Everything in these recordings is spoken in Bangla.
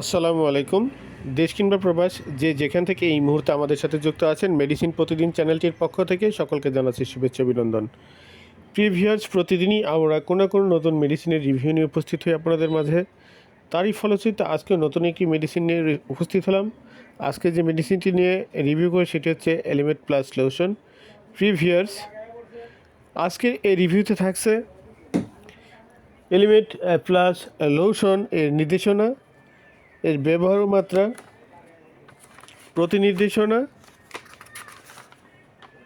আসসালামু আলাইকুম। দেশ কিংবা প্রবাস, যে যেখান থেকে এই মুহূর্তে আমাদের সাথে যুক্ত আছেন মেডিসিন প্রতিদিন চ্যানেলটির পক্ষ থেকে সকলকে জানাচ্ছি শুভেচ্ছা, অভিনন্দন। প্রিভিয়ার্স প্রতিদিনই আমরা কোনো কোনো নতুন মেডিসিনের রিভিউ নিয়ে উপস্থিত হই আপনাদের মাঝে। তারই ফলশ্রুতিতে আজকে নতুন একটি মেডিসিন নিয়ে উপস্থিত হলাম। আজকে যে মেডিসিনটি নিয়ে রিভিউ করে, সেটি হচ্ছে এলিমেট প্লাস লোশন প্রিভিয়ার্স আজকের এই রিভিউতে থাকছে এলিমেট প্লাস লোশন এর নির্দেশনা। এর ব্যবহার মাত্রা, প্রতিনির্দেশনা,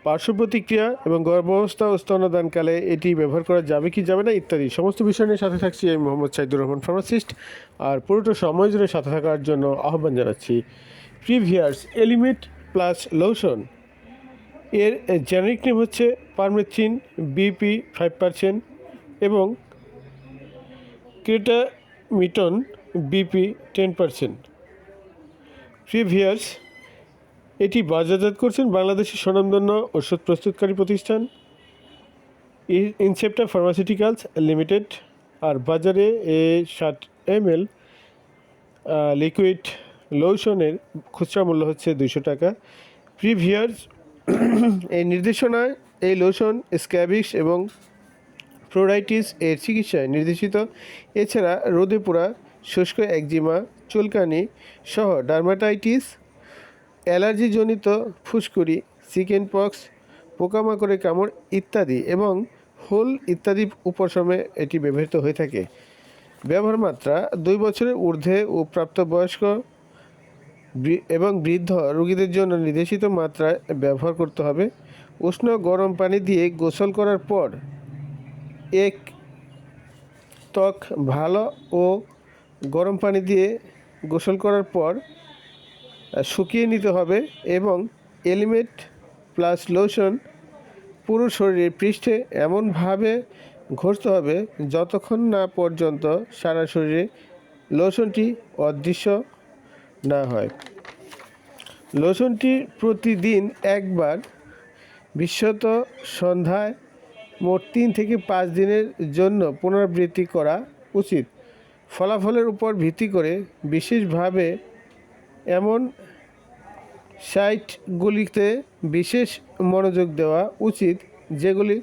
পার্শ্ব প্রতিক্রিয়া এবং গর্ভাবস্থা ও স্তনদানকালে এটি ব্যবহার করা যাবে কি যাবে না ইত্যাদি। সমস্ত বিষয় নিয়ে সাথে থাকছি আমি মোহাম্মদ সাইদুর রহমান, ফার্মাসিস্ট। আর পুরোটা সময় জুড়ে সাথে থাকার জন্য আহ্বান জানাচ্ছি। প্রিভিয়ার্স এলিমেট প্লাস লোশন, এর জেনারিক নেম হচ্ছে পারমেথিন বিপি ফাইভ পার্সেন্ট এবং ক্রেটামিটন বিপি টেন পার্সেন্ট প্রিভিয়ার্স এটি বাজারজাত করছেন বাংলাদেশের স্বনামধন্য ওষুধ প্রস্তুতকারী প্রতিষ্ঠান। ইনসেপ্টা ফার্মাসিউটিক্যালস লিমিটেড আর বাজারে এ ষাট এম এল লিকুইড লোশনের খুচরা মূল্য হচ্ছে দুশো টাকা। প্রিভিয়ার্স এই নির্দেশনায় এই লোশন স্ক্যাবিক্স এবং ফ্লোরাইটিস এর চিকিৎসায় নির্দেশিত। এছাড়া রোদে পোড়া শুষ্ক একজিমা, চুলকানি সহ ডার্মাটাইটিস, অ্যালার্জিজনিত ফুসকুড়ি, চিকেন পক্স পোকামাকড়ের কামড় ইত্যাদি এবং হোল ইত্যাদি উপশমে এটি ব্যবহৃত হয়ে থাকে। ব্যবহার মাত্রা দুই বছরের ঊর্ধ্বে ও প্রাপ্তবয়স্ক এবং বৃদ্ধ রোগীদের জন্য নির্দেশিত মাত্রায় ব্যবহার করতে হবে। উষ্ণ গরম পানি দিয়ে গোসল করার পর এক ত্বক ভালো ও গরম পানি দিয়ে গোসল করার পর শুকিয়ে নিতে হবে এবং এলিমেট প্লাস লোশন পুরো শরীরের পৃষ্ঠে এমনভাবে ঘষতে হবে যতক্ষণ না পর্যন্ত সারা শরীরে লোশনটি অদৃশ্য না হয়। লোশনটি প্রতিদিন একবার বিশ্বত সন্ধ্যায় মোট তিন থেকে পাঁচ দিনের জন্য পুনরাবৃত্তি করা উচিত। ফলাফলের উপর ভিত্তি করে বিশেষভাবে এমন সাইটগুলিতে বিশেষ মনোযোগ দেওয়া উচিত, যেগুলি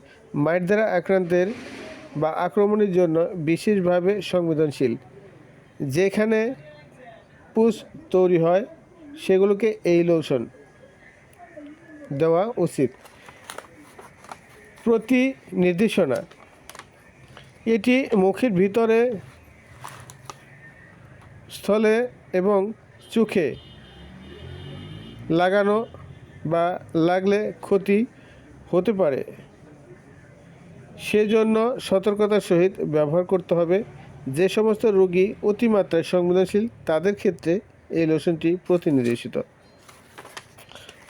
মাইট দ্বারা আক্রান্তের বা আক্রমণের জন্য বিশেষভাবে সংবেদনশীল। যেখানে পুষ তৈরি হয়, সেগুলোকে এই লোশন দেওয়া উচিত। প্রতি নির্দেশনা এটি মুখের ভিতরে স্থলে এবং চোখে লাগানো বা লাগলে ক্ষতি হতে পারে। সেজন্য সতর্কতার সহিত ব্যবহার করতে হবে। যে সমস্ত রোগী অতিমাত্রায় সংবেদনশীল, তাদের ক্ষেত্রে এই লোশনটি প্রতিনির্দেশিত।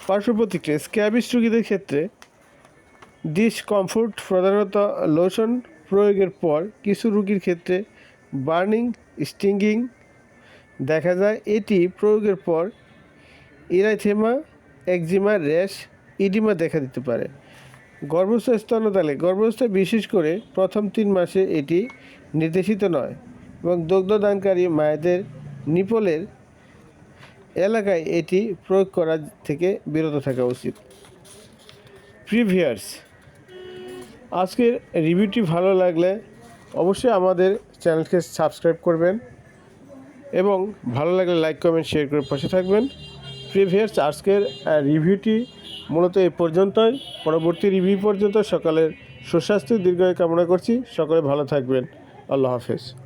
পার্শ্ব প্রতিক্রিয়া, স্ক্যাবিস রোগীদের ক্ষেত্রে ডিসকমফোর্ট প্রধানত লোশন প্রয়োগের পর কিছু রোগীর ক্ষেত্রে বার্নিং স্টিঙ্গিং দেখা যায় এটি প্রয়োগের পর ইরাইথেমা, একজিমা, র্যাশ, ইডিমা দেখা দিতে পারে। গর্ভস্থ স্তনতালে গর্ভস্থ বিশেষ করে প্রথম তিন মাসে এটি নির্দেশিত নয় এবং দুগ্ধদানকারী মায়েদের নিপলের এলাকায় এটি প্রয়োগ করা থেকে বিরত থাকা উচিত। প্রিভিয়ার্স, আজকের রিভিউটি ভালো লাগলে অবশ্যই আমাদের চ্যানেলকে সাবস্ক্রাইব করবেন। এবং ভালো লাগলে লাইক কমেন্ট শেয়ার করে পাশে থাকবেন। প্রিভিয়াস আজকের রিভিউটি মূলত এ পর্যন্তই। পরবর্তী রিভিউ পর্যন্ত সকালের সুস্বাস্থ্য, দীর্ঘায় কামনা করছি। সকলে ভালো থাকবেন। আল্লাহ হাফেজ।